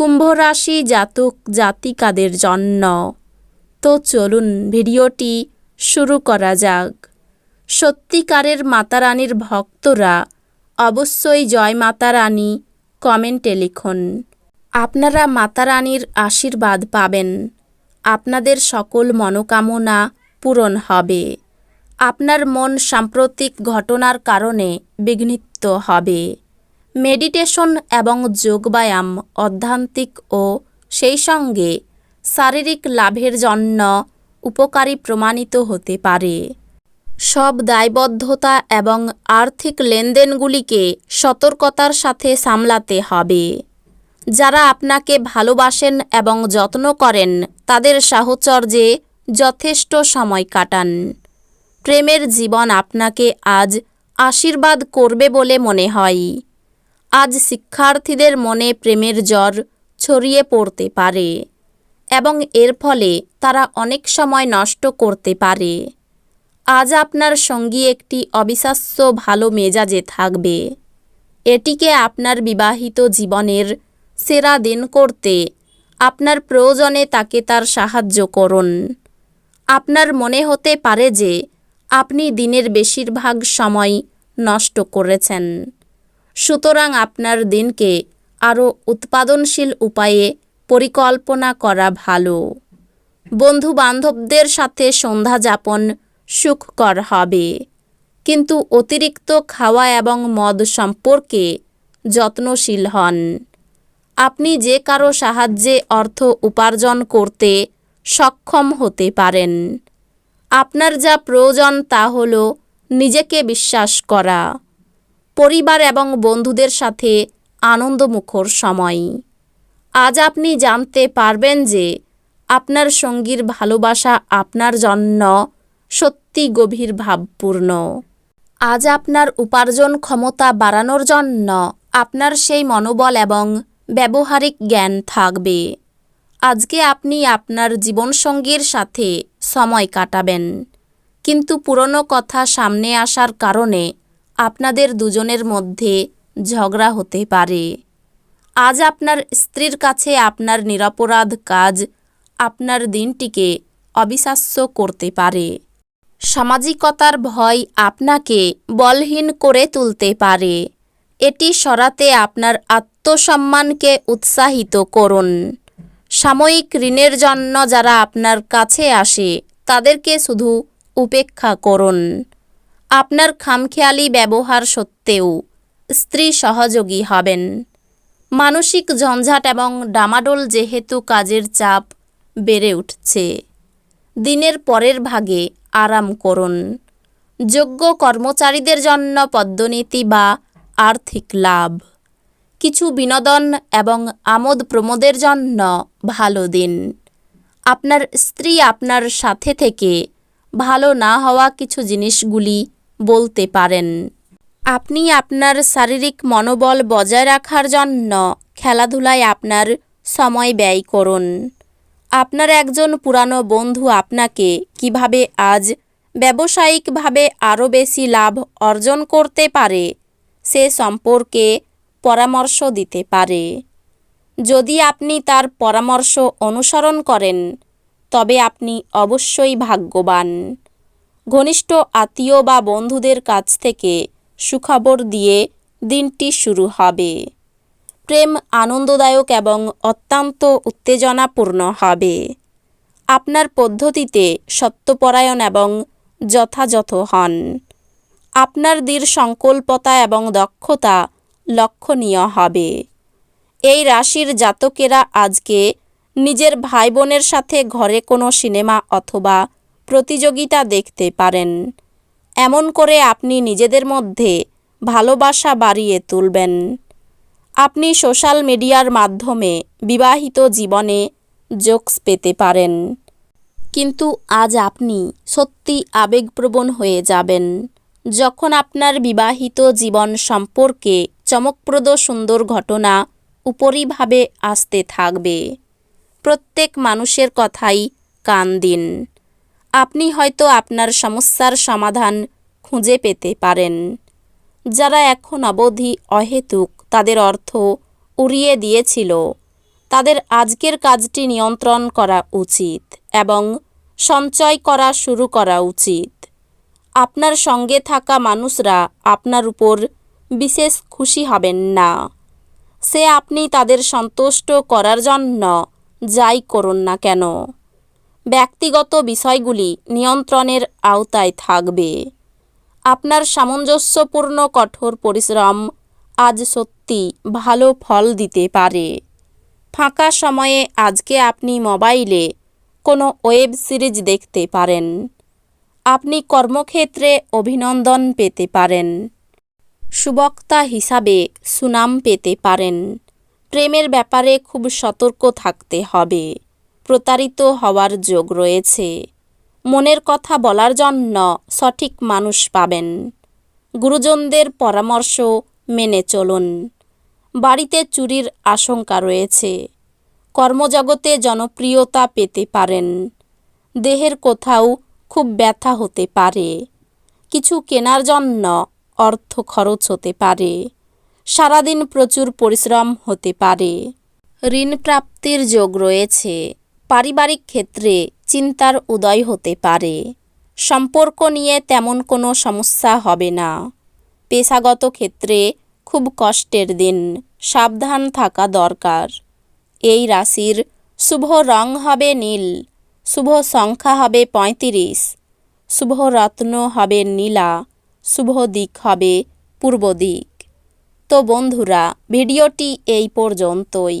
কুম্ভ রাশি জাতক জাতিকাদের জন্য। তো চলুন ভিডিওটি শুরু করা যাক। সত্যিকারের মাতারানীর ভক্তরা অবশ্যই জয় মাতারানী কমেন্টে লিখুন। আপনারা মাতারানীর আশীর্বাদ পাবেন। আপনাদের সকল মনোকামনা পূরণ হবে। আপনার মন সাম্প্রতিক ঘটনার কারণে বিঘ্নিত হবে। মেডিটেশন এবং যোগব্যায়াম অধ্যান্তিক ও সেই সঙ্গে শারীরিক লাভের জন্য উপকারী প্রমাণিত হতে পারে। সব দায়বদ্ধতা এবং আর্থিক লেনদেনগুলিকে সতর্কতার সাথে সামলাতে হবে। যারা আপনাকে ভালোবাসেন এবং যত্ন করেন, তাদের সাহচর্যে যথেষ্ট সময় কাটান। প্রেমের জীবন আপনাকে আজ আশীর্বাদ করবে বলে মনে হয়। আজ শিক্ষার্থীদের মনে প্রেমের জ্বর ছড়িয়ে পড়তে পারে এবং এর ফলে তারা অনেক সময় নষ্ট করতে পারে। আজ আপনার সঙ্গী একটি অবিশ্বাস্য ভালো মেজাজে থাকবে। এটিকে আপনার বিবাহিত জীবনের সেরা দিন করতে আপনার প্রয়োজনে তাকে তার সাহায্য করুন। আপনার মনে হতে পারে যে আপনি দিনের বেশিরভাগ সময় নষ্ট করেছেন। সুতরাং আপনার দিনকে আরও উৎপাদনশীল উপায়ে পরিকল্পনা করা ভালো। বন্ধু বান্ধবদের সাথে সন্ধ্যা যাপন সুখকর হবে। কিন্তু অতিরিক্ত খাওয়া এবং মদ সম্পর্কে যত্নশীল হন। আপনি যে কারও সাহায্যে অর্থ উপার্জন করতে সক্ষম হতে পারেন। আপনার যা প্রয়োজন তা হল নিজেকে বিশ্বাস করা। পরিবার এবং বন্ধুদের সাথে আনন্দমুখর সময়। আজ আপনি জানতে পারবেন যে আপনার সঙ্গীর ভালোবাসা আপনার জন্য সত্যি গভীর ভাবপূর্ণ। আজ আপনার উপার্জন ক্ষমতা বাড়ানোর জন্য আপনার সেই মনোবল এবং ব্যবহারিক জ্ঞান থাকবে। আজকে আপনি আপনার জীবনসঙ্গীর সাথে সময় কাটাবেন। কিন্তু পুরনো কথা সামনে আসার কারণে আপনাদের দুজনের মধ্যে ঝগড়া হতে পারে। আজ আপনার স্ত্রীর কাছে আপনার নিরপরাধ কাজ আপনার দিনটিকে অবিশ্বাস্য করতে পারে। সামাজিকতার ভয় আপনাকে বলহীন করে তুলতে পারে। এটি সরাতে আপনার আত্মসম্মানকে উৎসাহিত করুন। সাময়িক ঋণের জন্য যারা আপনার কাছে আসে, তাদেরকে শুধু উপেক্ষা করুন। আপনার খামখেয়ালি ব্যবহার সত্ত্বেও স্ত্রী সহযোগী হবেন। মানসিক ঝঞ্ঝাট এবং ডামাডোল যেহেতু কাজের চাপ বেড়ে উঠছে। দিনের পরের ভাগে আরাম করুন। যোগ্য কর্মচারীদের জন্য পদ্মনীতি বা আর্থিক লাভ। কিছু বিনোদন এবং আমোদ প্রমোদের জন্য ভালো দিন। আপনার স্ত্রী আপনার সাথে থেকে ভালো না হওয়া কিছু জিনিসগুলি বলতে পারেন। আপনি আপনার শারীরিক মনোবল বজায় রাখার জন্য খেলাধুলায় আপনার সময় ব্যয় করুন। আপনার একজন পুরানো বন্ধু আপনাকে কীভাবে আজ ব্যবসায়িকভাবে আরও বেশি লাভ অর্জন করতে পারে, সে সম্পর্কে পরামর্শ দিতে পারে। যদি আপনি তার পরামর্শ অনুসরণ করেন, তবে আপনি অবশ্যই ভাগ্যবান। ঘনিষ্ঠ আত্মীয় বা বন্ধুদের কাছ থেকে সুখবর দিয়ে দিনটি শুরু হবে। প্রেম আনন্দদায়ক এবং অত্যন্ত উত্তেজনাপূর্ণ হবে। আপনার পদ্ধতিতে সত্যপরায়ণ এবং যথাযথ হন। আপনার দৃঢ় সংকল্পতা এবং দক্ষতা লক্ষণীয় হবে। এই রাশির জাতকেরা আজকে নিজের ভাই বোনের সাথে ঘরে কোনো সিনেমা অথবা প্রতিযোগিতা দেখতে পারেন। এমন করে আপনি নিজেদের মধ্যে ভালোবাসা বাড়িয়ে তুলবেন। আপনি সোশ্যাল মিডিয়ার মাধ্যমে বিবাহিত জীবনে জোকস পেতে পারেন। কিন্তু আজ আপনি সত্যি আবেগপ্রবণ হয়ে যাবেন। যখন আপনার বিবাহিত জীবন সম্পর্কে চমকপ্রদ সুন্দর ঘটনা উপরিভাবে আসতে থাকবে। প্রত্যেক মানুষের কথাই কান দিন। আপনি হয়তো আপনার সমস্যার সমাধান খুঁজে পেতে পারেন। যারা এখন অবধি অহেতুক, তাদের অর্থ উড়িয়ে দিয়েছিল। তাদের আজকের কাজটি নিয়ন্ত্রণ করা উচিত এবং সঞ্চয় করা শুরু করা উচিত। আপনার সঙ্গে থাকা মানুষরা আপনার উপর বিশেষ খুশি হবেন না। সে আপনি তাদের সন্তুষ্ট করার জন্য যাই করুন না কেন। ব্যক্তিগত বিষয়গুলি নিয়ন্ত্রণের আওতায় থাকবে। আপনার সামঞ্জস্যপূর্ণ কঠোর পরিশ্রম আজ সত্যি ভালো ফল দিতে পারে। ফাঁকা সময়ে আজকে আপনি মোবাইলে কোনো ওয়েব সিরিজ দেখতে পারেন। আপনি কর্মক্ষেত্রে অভিনন্দন পেতে পারেন। সুবক্তা হিসাবে সুনাম পেতে পারেন। প্রেমের ব্যাপারে খুব সতর্ক থাকতে হবে। প্রতারিত হওয়ার যোগ রয়েছে। মনের কথা বলার জন্য সঠিক মানুষ পাবেন। গুরুজনদের পরামর্শ মেনে চলুন। বাড়িতে চুরির আশঙ্কা রয়েছে। কর্মজগতে জনপ্রিয়তা পেতে পারেন। দেহের কোথাও খুব ব্যথা হতে পারে। কিছু কেনার জন্য অর্থ খরচ হতে পারে। সারাদিন প্রচুর পরিশ্রম হতে পারে। ঋণ প্রাপ্তির যোগ রয়েছে। পারিবারিক ক্ষেত্রে চিন্তার উদয় হতে পারে। সম্পর্ক নিয়ে তেমন কোনো সমস্যা হবে না। পেশাগত ক্ষেত্রে খুব কষ্টের দিন, সাবধান থাকা দরকার। এই রাশির শুভ রং হবে নীল, শুভ সংখ্যা হবে পঁয়ত্রিশ, শুভ রত্ন হবে নীলা, শুভ দিক হবে পূর্ব দিক। তো বন্ধুরা, ভিডিওটি এই পর্যন্তই।